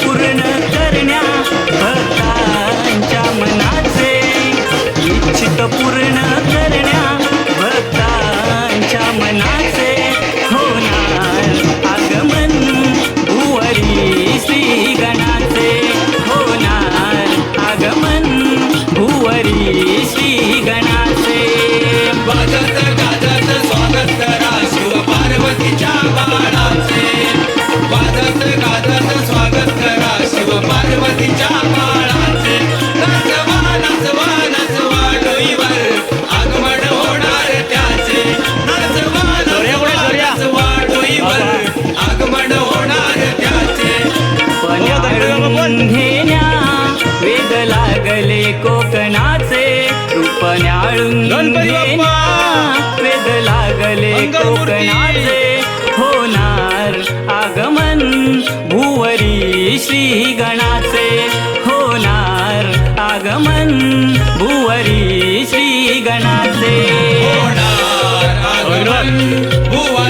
புரண पन्याळून गणपती वेद लागले कोकणाचे. होणार आगमन भुवरी श्री गणाचे. होणार आगमन भुवरी श्री गणाचे. होणार आगमन भुवरी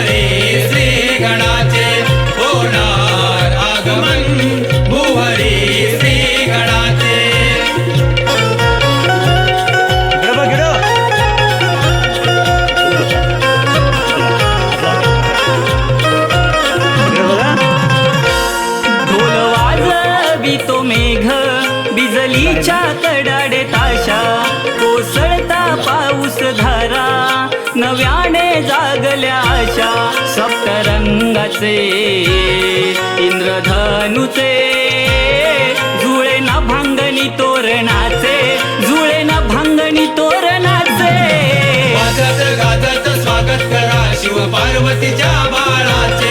मुरलीच्या कडाडे ताशा कोसळता पाऊस धारा नव्याने जागल्या आशा सप्तरंगाचे इंद्रधनुचे जुळे ना भांगणी तोरणाचे जुळे ना भांगणी तोरणाचे. स्वागत करा शिव पार्वतीच्या बाळाचे.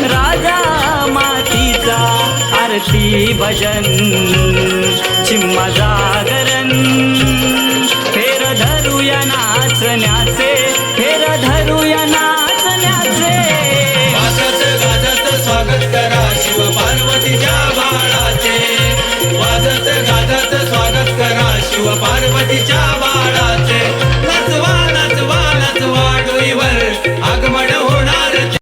राजा मातीचा आरती भजन. चिम